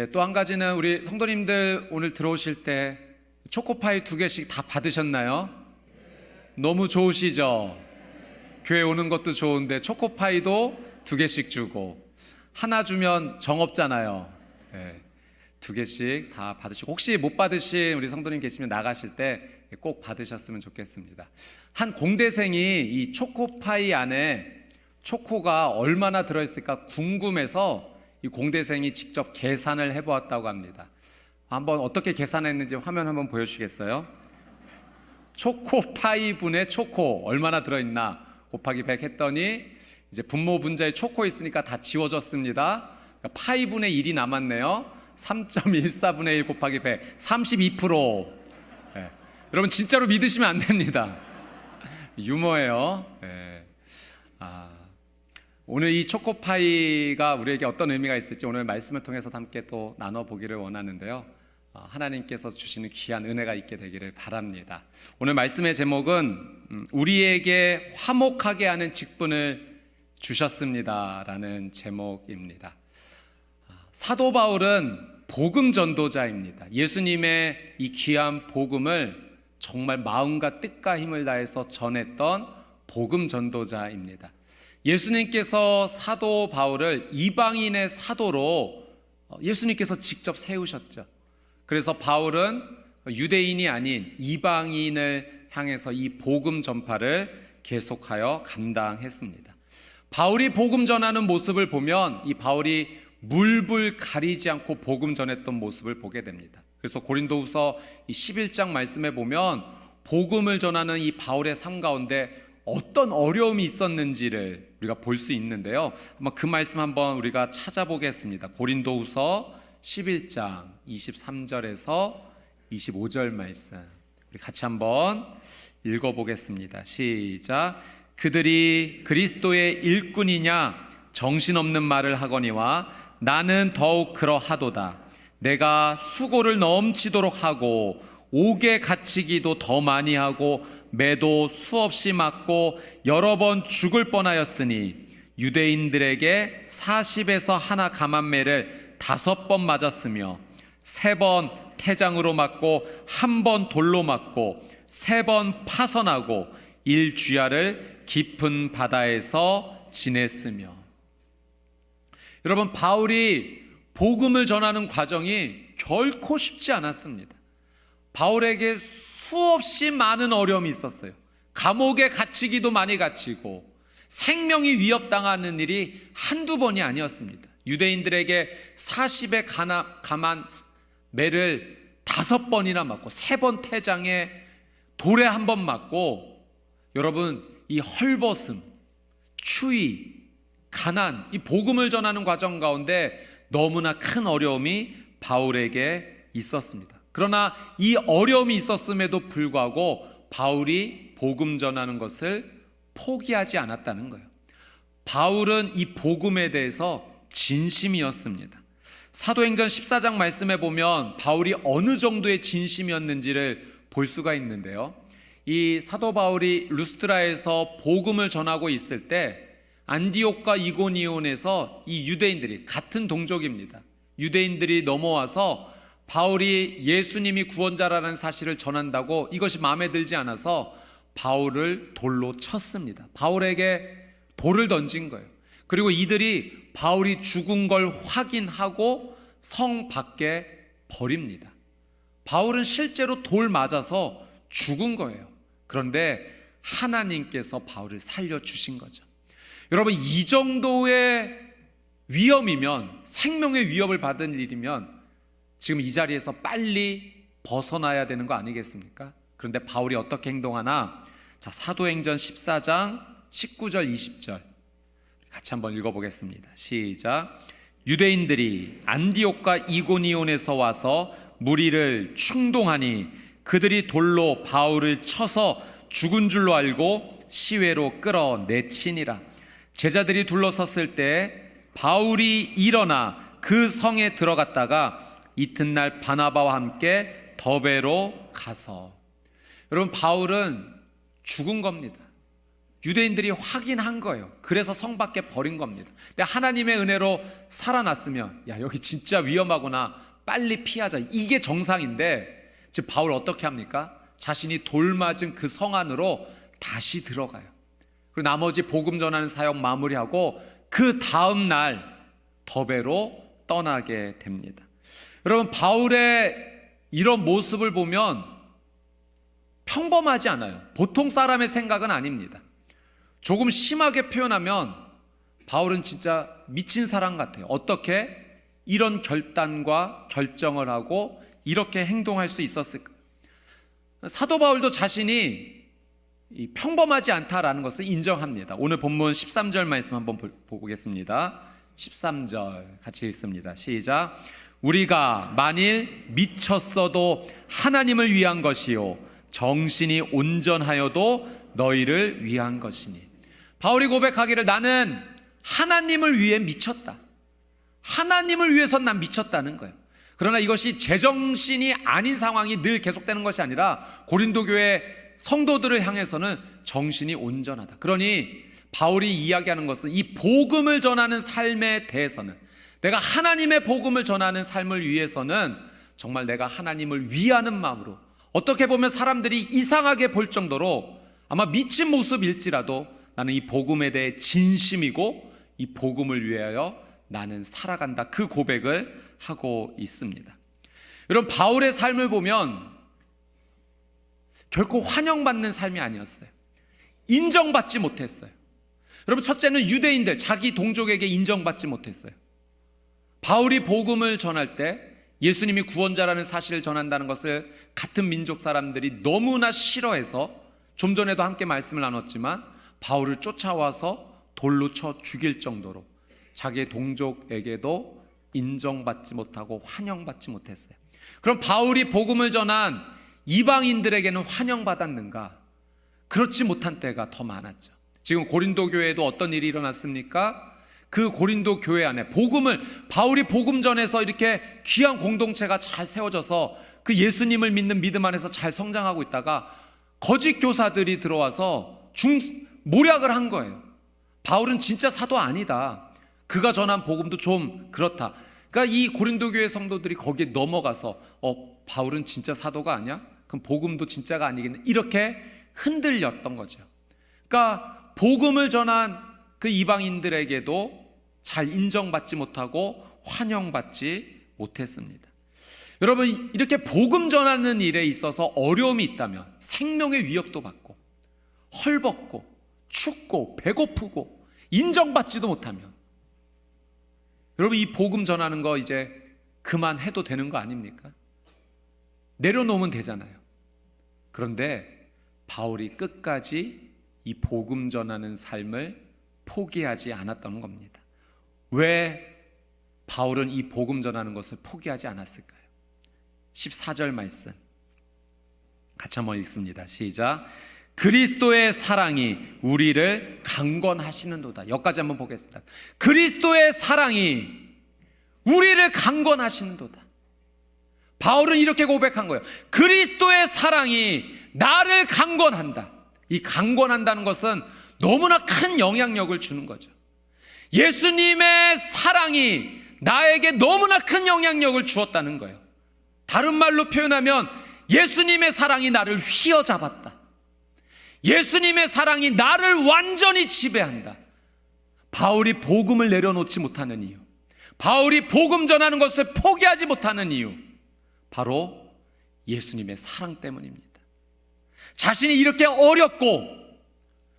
예, 또한 가지는 우리 성도님들 오늘 들어오실 때 초코파이 두 개씩 다 받으셨나요? 너무 좋으시죠? 교회 오는 것도 좋은데 초코파이도 두 개씩 주고 하나 주면 정 없잖아요. 예, 두 개씩 다 받으시고 혹시 못 받으신 우리 성도님 계시면 나가실 때 꼭 받으셨으면 좋겠습니다. 한 공대생이 이 초코파이 안에 초코가 얼마나 들어있을까 궁금해서 이 공대생이 직접 계산을 해보았다고 합니다. 한번 어떻게 계산했는지 화면 한번 보여주시겠어요? 초코파이 분의 초코 얼마나 들어있나 곱하기 100 했더니 이제 분모 분자에 초코 있으니까 다 지워졌습니다. 그러니까 파이 분의 1이 남았네요. 3.14분의 1 곱하기 100, 32%. 예. 여러분 진짜로 믿으시면 안 됩니다. 유머예요. 예. 아, 오늘 이 초코파이가 우리에게 어떤 의미가 있을지 오늘 말씀을 통해서 함께 또 나눠보기를 원하는데요. 아, 하나님께서 주시는 귀한 은혜가 있게 되기를 바랍니다. 오늘 말씀의 제목은 음, 우리에게 화목하게 하는 직분을 주셨습니다라는 제목입니다. 아, 사도 바울은 복음 전도자입니다. 예수님의 이 귀한 복음을 정말 마음과 뜻과 힘을 다해서 전했던 복음 전도자입니다. 예수님께서 사도 바울을 이방인의 사도로 어, 예수님께서 직접 세우셨죠. 그래서 바울은 유대인이 아닌 이방인을 향해서 이 복음 전파를 계속하여 감당했습니다. 바울이 복음 전하는 모습을 보면 이 바울이 물불 가리지 않고 복음 전했던 모습을 보게 됩니다. 그래서 고린도후서 이 11장 말씀에 보면 복음을 전하는 이 바울의 삶 가운데 어떤 어려움이 있었는지를 우리가 볼 수 있는데요. 한번 그 말씀 한번 우리가 찾아보겠습니다. 고린도후서 11장 23절에서 25절 말씀. 우리 같이 한번 읽어 보겠습니다. 시작. 그들이 그리스도의 일꾼이냐 정신없는 말을 하거니와 나는 더욱 그러하도다. 내가 수고를 넘치도록 하고 옥에 갇히기도 더 많이 하고 매도 수없이 맞고 여러 번 죽을 뻔하였으니 유대인들에게 40에서 하나 감한매를 다섯 번 맞았으며 세 번 태장으로 맞고 한 번 돌로 맞고 세 번 파선하고 일주야를 깊은 바다에서 지냈으며 여러분 바울이 복음을 전하는 과정이 결코 쉽지 않았습니다. 바울에게 수없이 많은 어려움이 있었어요. 감옥에 갇히기도 많이 갇히고 생명이 위협당하는 일이 한두 번이 아니었습니다. 유대인들에게 40의 가만 매를 다섯 번이나 맞고 세 번 태장에 돌에 한 번 맞고 여러분 이 헐벗음, 추위, 가난, 이 복음을 전하는 과정 가운데 너무나 큰 어려움이 바울에게 있었습니다. 그러나 이 어려움이 있었음에도 불구하고 바울이 복음 전하는 것을 포기하지 않았다는 거예요. 바울은 이 복음에 대해서 진심이었습니다. 사도행전 14장 말씀에 보면 바울이 어느 정도의 진심이었는지를 볼 수가 있는데요. 이 사도 바울이 루스트라에서 복음을 전하고 있을 때 안디옥과 이고니온에서 이 유대인들이 같은 동족입니다. 유대인들이 넘어와서 바울이 예수님이 구원자라는 사실을 전한다고 이것이 마음에 들지 않아서 바울을 돌로 쳤습니다. 바울에게 돌을 던진 거예요. 그리고 이들이 바울이 죽은 걸 확인하고 성 밖에 버립니다. 바울은 실제로 돌 맞아서 죽은 거예요. 그런데 하나님께서 바울을 살려주신 거죠. 여러분, 이 정도의 위험이면, 생명의 위협을 받은 일이면 지금 이 자리에서 빨리 벗어나야 되는 거 아니겠습니까? 그런데 바울이 어떻게 행동하나? 자, 사도행전 14장 19절 20절 같이 한번 읽어보겠습니다. 시작. 유대인들이 안디옥과 이고니온에서 와서 무리를 충동하니 그들이 돌로 바울을 쳐서 죽은 줄로 알고 시외로 끌어내치니라. 제자들이 둘러섰을 때 바울이 일어나 그 성에 들어갔다가 이튿날 바나바와 함께 더베로 가서 여러분 바울은 죽은 겁니다. 유대인들이 확인한 거예요. 그래서 성 밖에 버린 겁니다. 근데 하나님의 은혜로 살아났으면 야 여기 진짜 위험하구나 빨리 피하자 이게 정상인데 지금 바울 어떻게 합니까? 자신이 돌 맞은 그 성 안으로 다시 들어가요. 그리고 나머지 복음 전하는 사역 마무리하고 그 다음 날 더베로 떠나게 됩니다. 여러분 바울의 이런 모습을 보면 평범하지 않아요. 보통 사람의 생각은 아닙니다. 조금 심하게 표현하면 바울은 진짜 미친 사람 같아요. 어떻게 이런 결단과 결정을 하고 이렇게 행동할 수 있었을까? 사도 바울도 자신이 이 평범하지 않다라는 것을 인정합니다. 오늘 본문 13절 말씀 한번 보- 보겠습니다. 13절 같이 읽습니다. 시작. 우리가 만일 미쳤어도 하나님을 위한 것이요 정신이 온전하여도 너희를 위한 것이니. 바울이 고백하기를 나는 하나님을 위해 미쳤다. 하나님을 위해서 난 미쳤다는 거예요. 그러나 이것이 제정신이 아닌 상황이 늘 계속되는 것이 아니라 고린도 교회 성도들을 향해서는 정신이 온전하다. 그러니 바울이 이야기하는 것은 이 복음을 전하는 삶에 대해서는 내가 하나님의 복음을 전하는 삶을 위해서는 정말 내가 하나님을 위하는 마음으로 어떻게 보면 사람들이 이상하게 볼 정도로 아마 미친 모습일지라도 나는 이 복음에 대해 진심이고 이 복음을 위하여 나는 살아간다. 그 고백을 하고 있습니다. 여러분, 바울의 삶을 보면 결코 환영받는 삶이 아니었어요. 인정받지 못했어요. 여러분, 첫째는 유대인들, 자기 동족에게 인정받지 못했어요. 바울이 복음을 전할 때 예수님이 구원자라는 사실을 전한다는 것을 같은 민족 사람들이 너무나 싫어해서 좀 전에도 함께 말씀을 나눴지만 바울을 쫓아와서 돌로 쳐 죽일 정도로 자기의 동족에게도 인정받지 못하고 환영받지 못했어요. 그럼 바울이 복음을 전한 이방인들에게는 환영받았는가? 그렇지 못한 때가 더 많았죠. 지금 고린도 교회에도 어떤 일이 일어났습니까? 그 고린도 교회 안에 복음을 바울이 복음 전에서 이렇게 귀한 공동체가 잘 세워져서 그 예수님을 믿는 믿음 안에서 잘 성장하고 있다가 거짓 교사들이 들어와서 중 모략을 한 거예요. 바울은 진짜 사도 아니다. 그가 전한 복음도 좀 그렇다. 그러니까 이 고린도 교회 성도들이 거기에 넘어가서 어 바울은 진짜 사도가 아니야? 그럼 복음도 진짜가 아니겠네. 이렇게 흔들렸던 거죠. 그러니까 복음을 전한 그 이방인들에게도 잘 인정받지 못하고 환영받지 못했습니다. 여러분 이렇게 복음 전하는 일에 있어서 어려움이 있다면 생명의 위협도 받고 헐벗고 춥고 배고프고 인정받지도 못하면 여러분 이 복음 전하는 거 이제 그만해도 되는 거 아닙니까? 내려놓으면 되잖아요. 그런데 바울이 끝까지 이 복음 전하는 삶을 포기하지 않았던 겁니다. 왜 바울은 이 복음 전하는 것을 포기하지 않았을까요? 14절 말씀 같이 한번 읽습니다. 시작. 그리스도의 사랑이 우리를 강건하시는도다. 여기까지 한번 보겠습니다. 그리스도의 사랑이 우리를 강건하시는도다. 바울은 이렇게 고백한 거예요. 그리스도의 사랑이 나를 강건한다. 이 강건한다는 것은 너무나 큰 영향력을 주는 거죠. 예수님의 사랑이 나에게 너무나 큰 영향력을 주었다는 거예요. 다른 말로 표현하면 예수님의 사랑이 나를 휘어잡았다. 예수님의 사랑이 나를 완전히 지배한다. 바울이 복음을 내려놓지 못하는 이유. 바울이 복음 전하는 것을 포기하지 못하는 이유. 바로 예수님의 사랑 때문입니다. 자신이 이렇게 어렵고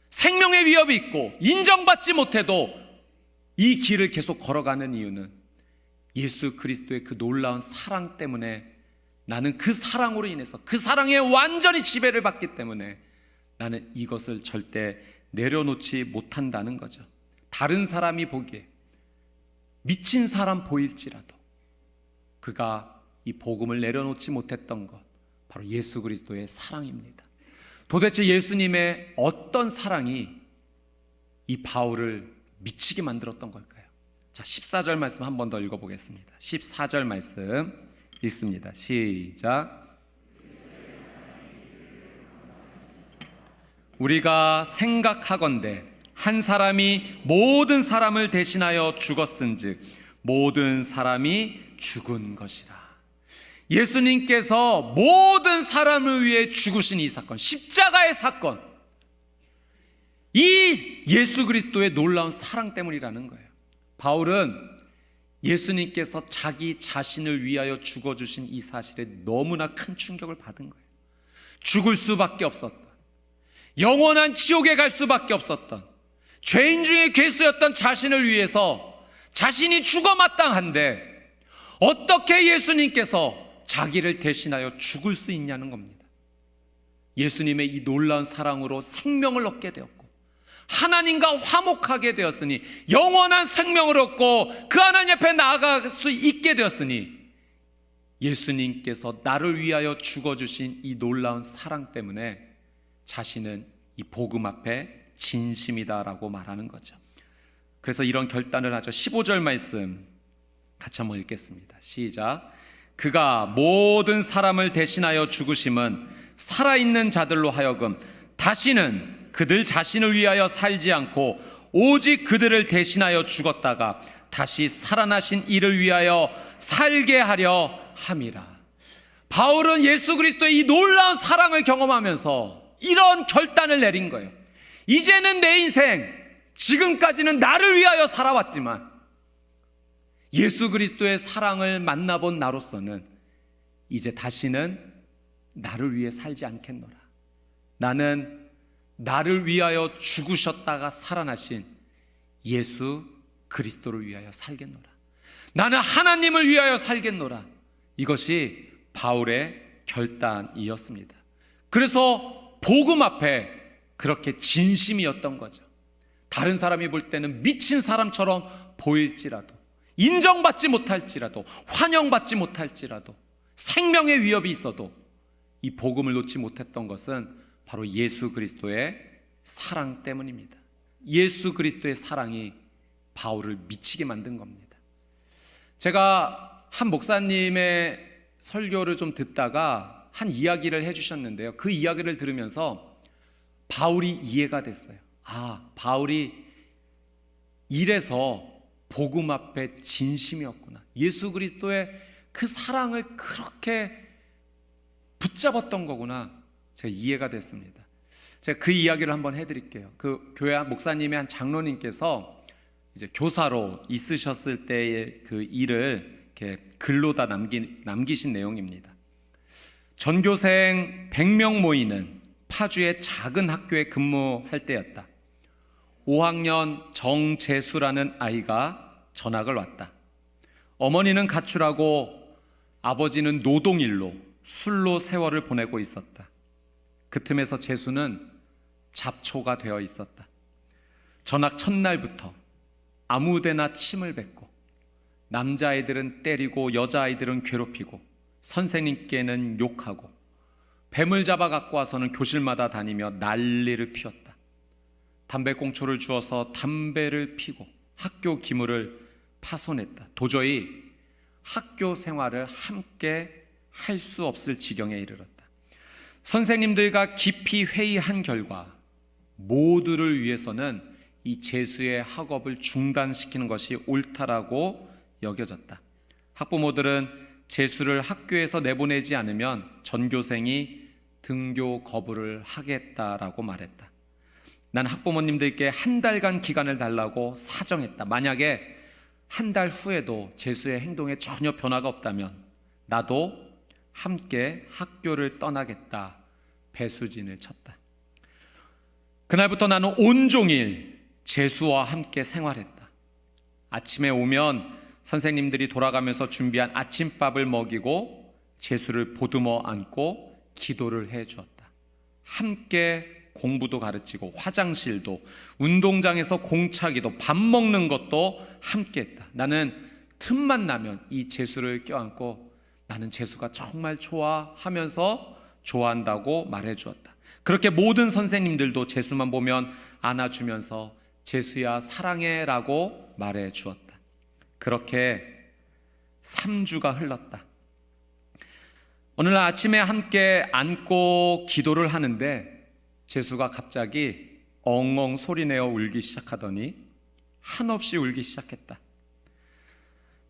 생명의 위협이 있고 인정받지 못해도 이 길을 계속 걸어가는 이유는 예수 그리스도의 그 놀라운 사랑 때문에 나는 그 사랑으로 인해서 그 사랑에 완전히 지배를 받기 때문에 나는 이것을 절대 내려놓지 못한다는 거죠. 다른 사람이 보기에 미친 사람 보일지라도 그가 이 복음을 내려놓지 못했던 것 바로 예수 그리스도의 사랑입니다. 도대체 예수님의 어떤 사랑이 이 바울을 미치게 만들었던 걸까요? 자, 14절 말씀 한 번 더 읽어 보겠습니다. 14절 말씀 읽습니다. 시작. 우리가 생각하건대 한 사람이 모든 사람을 대신하여 죽었은즉 모든 사람이 죽은 것이라. 예수님께서 모든 사람을 위해 죽으신 이 사건, 십자가의 사건, 이 예수 그리스도의 놀라운 사랑 때문이라는 거예요. 바울은 예수님께서 자기 자신을 위하여 죽어주신 이 사실에 너무나 큰 충격을 받은 거예요. 죽을 수밖에 없었던, 영원한 지옥에 갈 수밖에 없었던, 죄인 중에 괴수였던 자신을 위해서 자신이 죽어 마땅한데, 어떻게 예수님께서 자기를 대신하여 죽을 수 있냐는 겁니다. 예수님의 이 놀라운 사랑으로 생명을 얻게 되었고, 하나님과 화목하게 되었으니 영원한 생명을 얻고 그 하나님 앞에 나아갈 수 있게 되었으니 예수님께서 나를 위하여 죽어주신 이 놀라운 사랑 때문에 자신은 이 복음 앞에 진심이다라고 말하는 거죠. 그래서 이런 결단을 하죠. 15절 말씀 같이 한번 읽겠습니다. 시작. 그가 모든 사람을 대신하여 죽으심은 살아있는 자들로 하여금 다시는 그들 자신을 위하여 살지 않고 오직 그들을 대신하여 죽었다가 다시 살아나신 이를 위하여 살게 하려 함이라. 바울은 예수 그리스도의 이 놀라운 사랑을 경험하면서 이런 결단을 내린 거예요. 이제는 내 인생, 지금까지는 나를 위하여 살아왔지만 예수 그리스도의 사랑을 만나본 나로서는 이제 다시는 나를 위해 살지 않겠노라. 나는 나를 위하여 죽으셨다가 살아나신 예수 그리스도를 위하여 살겠노라. 나는 하나님을 위하여 살겠노라. 이것이 바울의 결단이었습니다. 그래서 복음 앞에 그렇게 진심이었던 거죠. 다른 사람이 볼 때는 미친 사람처럼 보일지라도, 인정받지 못할지라도, 환영받지 못할지라도, 생명의 위협이 있어도 이 복음을 놓지 못했던 것은 바로 예수 그리스도의 사랑 때문입니다. 예수 그리스도의 사랑이 바울을 미치게 만든 겁니다. 제가 한 목사님의 설교를 좀 듣다가 한 이야기를 해주셨는데요. 그 이야기를 들으면서 바울이 이해가 됐어요. 아, 바울이 이래서 복음 앞에 진심이었구나. 예수 그리스도의 그 사랑을 그렇게 붙잡았던 거구나. 제가 이해가 됐습니다. 제가 그 이야기를 한번 해드릴게요. 그 교회 목사님의 한 장로님께서 이제 교사로 있으셨을 때의 그 일을 이렇게 글로 다 남기, 남기신 내용입니다. 전교생 100명 모이는 파주의 작은 학교에 근무할 때였다. 5학년 정재수라는 아이가 전학을 왔다. 어머니는 가출하고 아버지는 노동일로 술로 세월을 보내고 있었다. 그 틈에서 재수는 잡초가 되어 있었다. 전학 첫날부터 아무데나 침을 뱉고 남자아이들은 때리고 여자아이들은 괴롭히고 선생님께는 욕하고 뱀을 잡아 갖고 와서는 교실마다 다니며 난리를 피웠다. 담배꽁초를 주어서 담배를 피고 학교 기물을 파손했다. 도저히 학교 생활을 함께 할 수 없을 지경에 이르렀다. 선생님들과 깊이 회의한 결과 모두를 위해서는 이 재수의 학업을 중단시키는 것이 옳다라고 여겨졌다. 학부모들은 재수를 학교에서 내보내지 않으면 전교생이 등교 거부를 하겠다라고 말했다. 난 학부모님들께 한 달간 기간을 달라고 사정했다. 만약에 한 달 후에도 재수의 행동에 전혀 변화가 없다면 나도 함께 학교를 떠나겠다. 배수진을 쳤다. 그날부터 나는 온종일 재수와 함께 생활했다. 아침에 오면 선생님들이 돌아가면서 준비한 아침밥을 먹이고 재수를 보듬어 안고 기도를 해 주었다. 함께 공부도 가르치고 화장실도 운동장에서 공차기도 밥 먹는 것도 함께 했다. 나는 틈만 나면 이 재수를 껴안고 나는 재수가 정말 좋아하면서 좋아한다고 말해 주었다. 그렇게 모든 선생님들도 재수만 보면 안아주면서 재수야 사랑해 라고 말해 주었다. 그렇게 3주가 흘렀다. 어느 날 아침에 함께 앉고 기도를 하는데 재수가 갑자기 엉엉 소리내어 울기 시작하더니 한없이 울기 시작했다.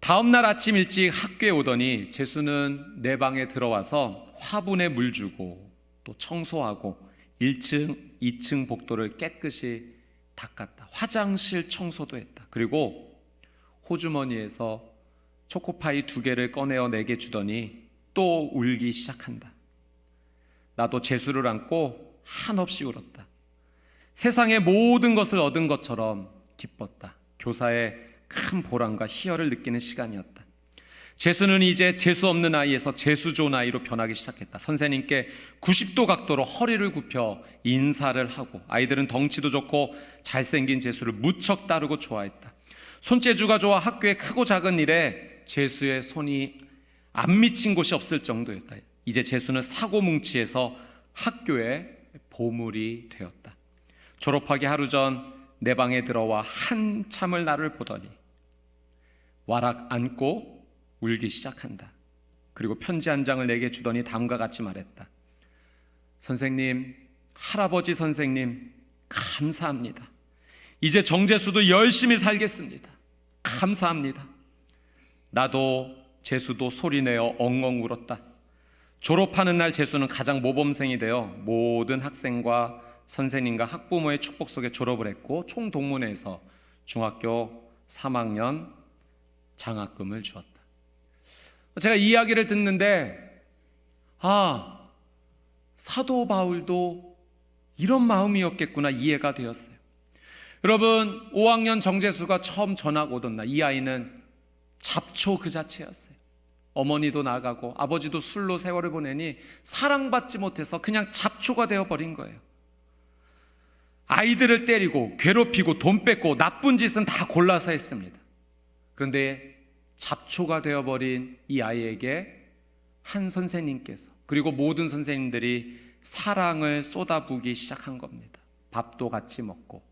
다음 날 아침 일찍 학교에 오더니 재수는 내 방에 들어와서 화분에 물 주고 또 청소하고 1층, 2층 복도를 깨끗이 닦았다. 화장실 청소도 했다. 그리고 호주머니에서 초코파이 두 개를 꺼내어 내게 주더니 또 울기 시작한다. 나도 재수를 안고 한없이 울었다. 세상의 모든 것을 얻은 것처럼 기뻤다. 교사의 큰 보람과 희열을 느끼는 시간이었다. 재수는 이제 재수 없는 아이에서 재수 좋은 아이로 변하기 시작했다. 선생님께 90도 각도로 허리를 굽혀 인사를 하고 아이들은 덩치도 좋고 잘생긴 재수를 무척 따르고 좋아했다. 손재주가 좋아 학교의 크고 작은 일에 재수의 손이 안 미친 곳이 없을 정도였다. 이제 재수는 사고뭉치에서 학교의 보물이 되었다. 졸업하기 하루 전 내 방에 들어와 한참을 나를 보더니 와락 안고 울기 시작한다. 그리고 편지 한 장을 내게 주더니 다음과 같이 말했다. 선생님, 할아버지 선생님, 감사합니다. 이제 정재수도 열심히 살겠습니다. 감사합니다. 나도 재수도 소리내어 엉엉 울었다. 졸업하는 날 재수는 가장 모범생이 되어 모든 학생과 선생님과 학부모의 축복 속에 졸업을 했고 총동문회에서 중학교 3학년 장학금을 주었다. 제가 이 이야기를 듣는데 아 사도 바울도 이런 마음이었겠구나 이해가 되었어요. 여러분 5학년 정재수가 처음 전학 오던 날 이 아이는 잡초 그 자체였어요. 어머니도 나가고 아버지도 술로 세월을 보내니 사랑받지 못해서 그냥 잡초가 되어 버린 거예요. 아이들을 때리고 괴롭히고 돈 뺏고 나쁜 짓은 다 골라서 했습니다. 그런데 잡초가 되어버린 이 아이에게 한 선생님께서 그리고 모든 선생님들이 사랑을 쏟아부기 시작한 겁니다. 밥도 같이 먹고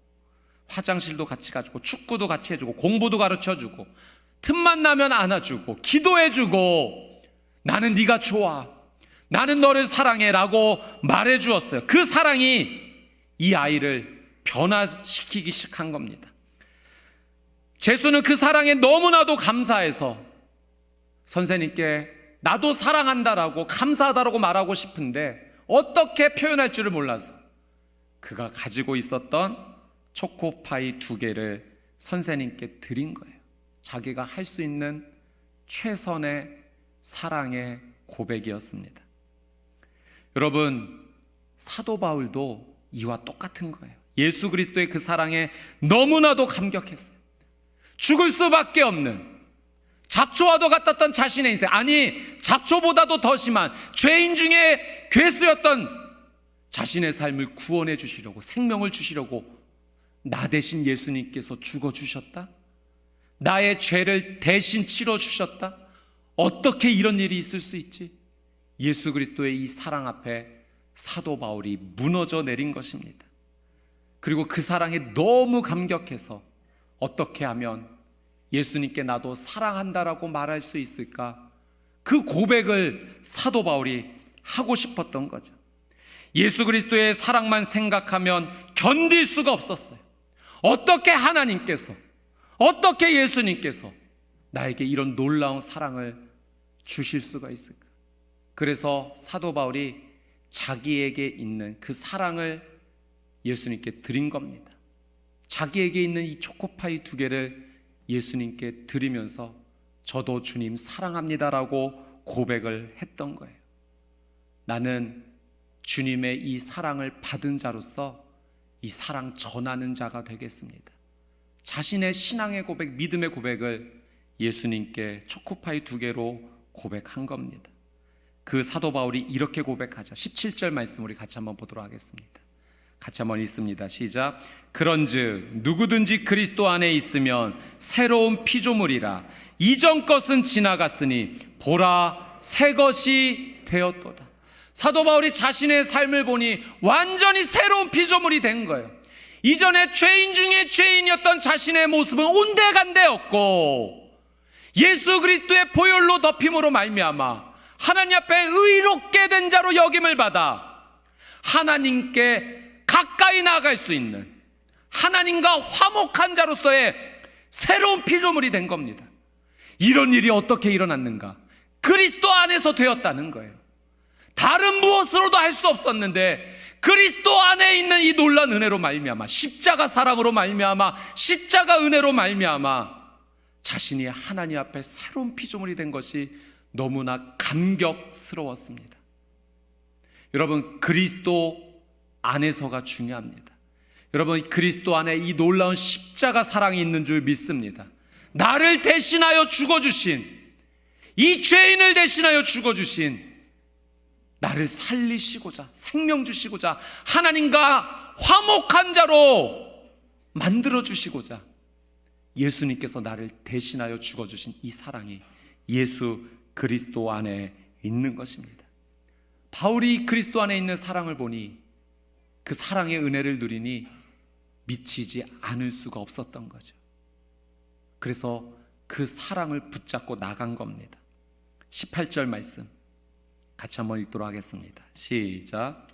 화장실도 같이 가지고 축구도 같이 해주고 공부도 가르쳐주고 틈만 나면 안아주고 기도해주고 나는 네가 좋아 나는 너를 사랑해라고 말해주었어요. 그 사랑이 이 아이를 변화시키기 시작한 겁니다. 재수는 그 사랑에 너무나도 감사해서 선생님께 나도 사랑한다라고 감사하다라고 말하고 싶은데 어떻게 표현할 줄을 몰라서 그가 가지고 있었던 초코파이 두 개를 선생님께 드린 거예요. 자기가 할 수 있는 최선의 사랑의 고백이었습니다. 여러분, 사도 바울도 이와 똑같은 거예요. 예수 그리스도의 그 사랑에 너무나도 감격했어요. 죽을 수밖에 없는 잡초와도 같았던 자신의 인생 아니 잡초보다도 더 심한 죄인 중에 괴수였던 자신의 삶을 구원해 주시려고 생명을 주시려고 나 대신 예수님께서 죽어 주셨다. 나의 죄를 대신 치러 주셨다. 어떻게 이런 일이 있을 수 있지? 예수 그리스도의 이 사랑 앞에 사도 바울이 무너져 내린 것입니다. 그리고 그 사랑에 너무 감격해서 어떻게 하면 예수님께 나도 사랑한다라고 말할 수 있을까? 그 고백을 사도 바울이 하고 싶었던 거죠. 예수 그리스도의 사랑만 생각하면 견딜 수가 없었어요. 어떻게 하나님께서, 어떻게 예수님께서 나에게 이런 놀라운 사랑을 주실 수가 있을까? 그래서 사도 바울이 자기에게 있는 그 사랑을 예수님께 드린 겁니다. 자기에게 있는 이 초코파이 두 개를 예수님께 드리면서 저도 주님 사랑합니다라고 고백을 했던 거예요. 나는 주님의 이 사랑을 받은 자로서 이 사랑 전하는 자가 되겠습니다. 자신의 신앙의 고백, 믿음의 고백을 예수님께 초코파이 두 개로 고백한 겁니다. 그 사도 바울이 이렇게 고백하죠. 17절 말씀 우리 같이 한번 보도록 하겠습니다. 같이 한번 읽습니다. 시작. 그런즉 누구든지 그리스도 안에 있으면 새로운 피조물이라 이전 것은 지나갔으니 보라 새 것이 되었도다. 사도 바울이 자신의 삶을 보니 완전히 새로운 피조물이 된 거예요. 이전에 죄인 중에 죄인이었던 자신의 모습은 온데간데 없고 예수 그리스도의 보혈로 덮임으로 말미암아 하나님 앞에 의롭게 된 자로 여김을 받아 하나님께 가까이 나아갈 수 있는 하나님과 화목한 자로서의 새로운 피조물이 된 겁니다. 이런 일이 어떻게 일어났는가? 그리스도 안에서 되었다는 거예요. 다른 무엇으로도 할 수 없었는데 그리스도 안에 있는 이 놀란 은혜로 말미암아 십자가 사랑으로 말미암아 십자가 은혜로 말미암아 자신이 하나님 앞에 새로운 피조물이 된 것이 너무나 감격스러웠습니다. 여러분 그리스도 안에서가 중요합니다. 여러분 그리스도 안에 이 놀라운 십자가 사랑이 있는 줄 믿습니다. 나를 대신하여 죽어주신 이 죄인을 대신하여 죽어주신 나를 살리시고자 생명 주시고자 하나님과 화목한 자로 만들어 주시고자 예수님께서 나를 대신하여 죽어 주신 이 사랑이 예수 그리스도 안에 있는 것입니다. 바울이 그리스도 안에 있는 사랑을 보니 그 사랑의 은혜를 누리니 미치지 않을 수가 없었던 거죠. 그래서 그 사랑을 붙잡고 나간 겁니다. 18절 말씀 같이 한번 읽도록 하겠습니다. 시작.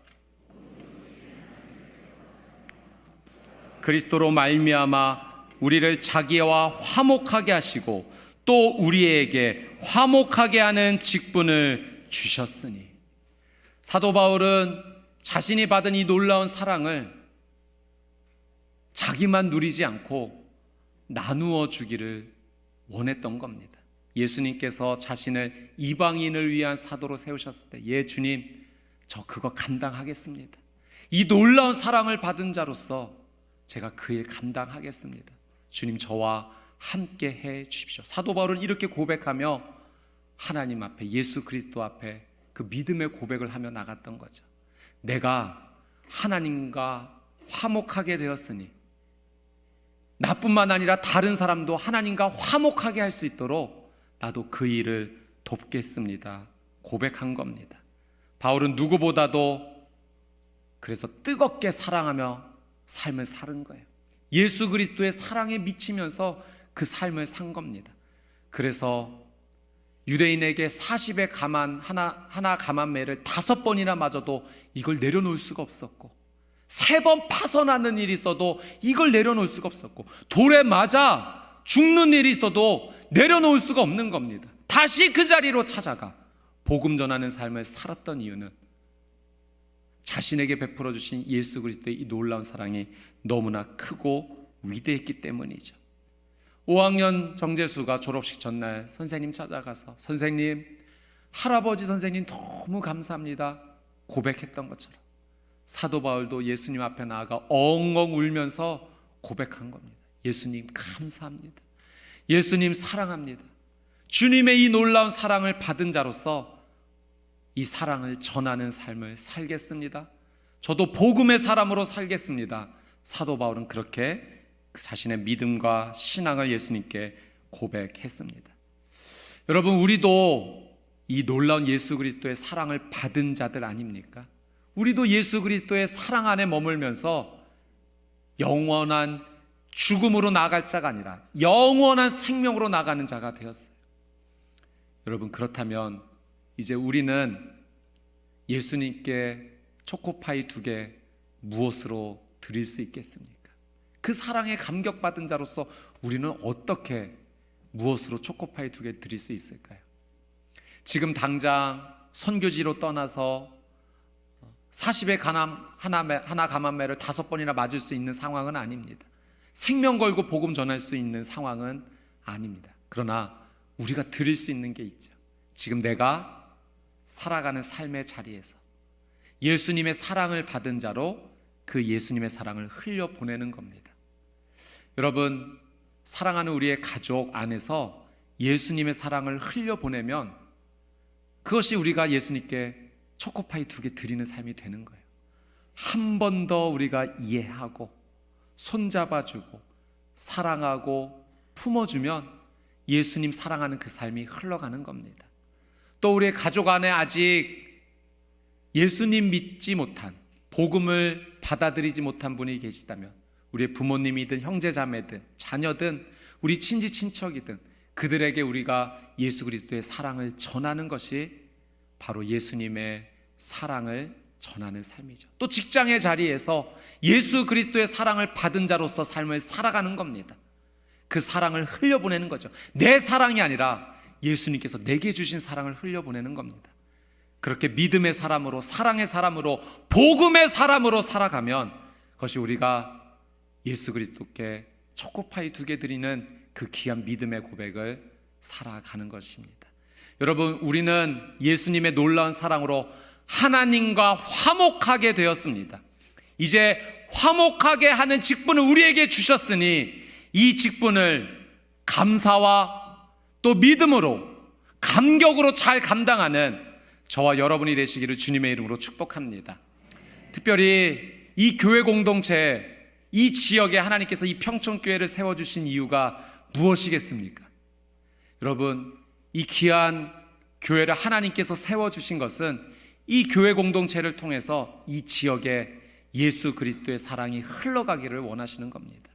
그리스도로 말미암아 우리를 자기와 화목하게 하시고 또 우리에게 화목하게 하는 직분을 주셨으니 사도 바울은 자신이 받은 이 놀라운 사랑을 자기만 누리지 않고 나누어 주기를 원했던 겁니다. 예수님께서 자신을 이방인을 위한 사도로 세우셨을 때, 예, 주님, 저 그거 감당하겠습니다. 이 놀라운 사랑을 받은 자로서 제가 그 일 감당하겠습니다. 주님, 저와 함께 해 주십시오. 사도 바울은 이렇게 고백하며 하나님 앞에, 예수 그리스도 앞에 그 믿음의 고백을 하며 나갔던 거죠. 내가 하나님과 화목하게 되었으니, 나뿐만 아니라 다른 사람도 하나님과 화목하게 할 수 있도록 나도 그 일을 돕겠습니다. 고백한 겁니다. 바울은 누구보다도 그래서 뜨겁게 사랑하며 삶을 사는 거예요. 예수 그리스도의 사랑에 미치면서 그 삶을 산 겁니다. 그래서 유대인에게 40의 가만 하나 하나 가만매를 다섯 번이나 맞아도 이걸 내려놓을 수가 없었고 세 번 파선하는 일이 있어도 이걸 내려놓을 수가 없었고 돌에 맞아 죽는 일이 있어도 내려놓을 수가 없는 겁니다. 다시 그 자리로 찾아가 복음 전하는 삶을 살았던 이유는 자신에게 베풀어 주신 예수 그리스도의 이 놀라운 사랑이 너무나 크고 위대했기 때문이죠. 5학년 정재수가 졸업식 전날 선생님 찾아가서 선생님 할아버지 선생님 너무 감사합니다 고백했던 것처럼 사도 바울도 예수님 앞에 나아가 엉엉 울면서 고백한 겁니다. 예수님 감사합니다. 예수님 사랑합니다. 주님의 이 놀라운 사랑을 받은 자로서 이 사랑을 전하는 삶을 살겠습니다. 저도 복음의 사람으로 살겠습니다. 사도 바울은 그렇게 그 자신의 믿음과 신앙을 예수님께 고백했습니다. 여러분, 우리도 이 놀라운 예수 그리스도의 사랑을 받은 자들 아닙니까? 우리도 예수 그리스도의 사랑 안에 머물면서 영원한 죽음으로 나갈 자가 아니라 영원한 생명으로 나가는 자가 되었어요. 여러분 그렇다면 이제 우리는 예수님께 초코파이 두 개 무엇으로 드릴 수 있겠습니까? 그 사랑에 감격받은 자로서 우리는 어떻게 무엇으로 초코파이 두 개 드릴 수 있을까요? 지금 당장 선교지로 떠나서 40의 가남 하나, 하나 가만매를 다섯 번이나 맞을 수 있는 상황은 아닙니다. 생명 걸고 복음 전할 수 있는 상황은 아닙니다. 그러나 우리가 드릴 수 있는 게 있죠. 지금 내가 살아가는 삶의 자리에서 예수님의 사랑을 받은 자로 그 예수님의 사랑을 흘려 보내는 겁니다. 여러분, 사랑하는 우리의 가족 안에서 예수님의 사랑을 흘려 보내면 그것이 우리가 예수님께 초코파이 두 개 드리는 삶이 되는 거예요. 한 번 더 우리가 이해하고 손잡아주고 사랑하고 품어주면 예수님 사랑하는 그 삶이 흘러가는 겁니다. 또 우리의 가족 안에 아직 예수님 믿지 못한 복음을 받아들이지 못한 분이 계시다면 우리의 부모님이든 형제자매든 자녀든 우리 친지 친척이든 그들에게 우리가 예수 그리스도의 사랑을 전하는 것이 바로 예수님의 사랑을 전하는 삶이죠. 또 직장의 자리에서 예수 그리스도의 사랑을 받은 자로서 삶을 살아가는 겁니다. 그 사랑을 흘려보내는 거죠. 내 사랑이 아니라 예수님께서 내게 주신 사랑을 흘려보내는 겁니다. 그렇게 믿음의 사람으로, 사랑의 사람으로, 복음의 사람으로 살아가면 그것이 우리가 예수 그리스도께 초코파이 두 개 드리는 그 귀한 믿음의 고백을 살아가는 것입니다. 여러분, 우리는 예수님의 놀라운 사랑으로 하나님과 화목하게 되었습니다. 이제 화목하게 하는 직분을 우리에게 주셨으니 이 직분을 감사와 또 믿음으로 감격으로 잘 감당하는 저와 여러분이 되시기를 주님의 이름으로 축복합니다. 특별히 이 교회 공동체 이 지역에 하나님께서 이 평촌교회를 세워주신 이유가 무엇이겠습니까? 여러분, 이 귀한 교회를 하나님께서 세워주신 것은 이 교회 공동체를 통해서 이 지역에 예수 그리스도의 사랑이 흘러가기를 원하시는 겁니다.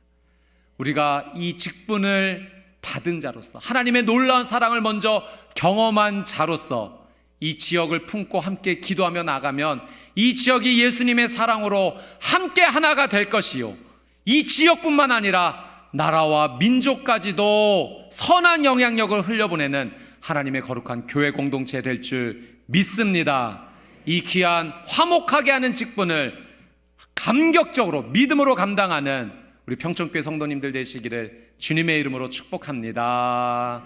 우리가 이 직분을 받은 자로서 하나님의 놀라운 사랑을 먼저 경험한 자로서 이 지역을 품고 함께 기도하며 나가면 이 지역이 예수님의 사랑으로 함께 하나가 될 것이요. 이 지역뿐만 아니라 나라와 민족까지도 선한 영향력을 흘려보내는 하나님의 거룩한 교회 공동체 될 줄 믿습니다. 이 귀한 화목하게 하는 직분을 감격적으로 믿음으로 감당하는 우리 평촌교회 성도님들 되시기를 주님의 이름으로 축복합니다.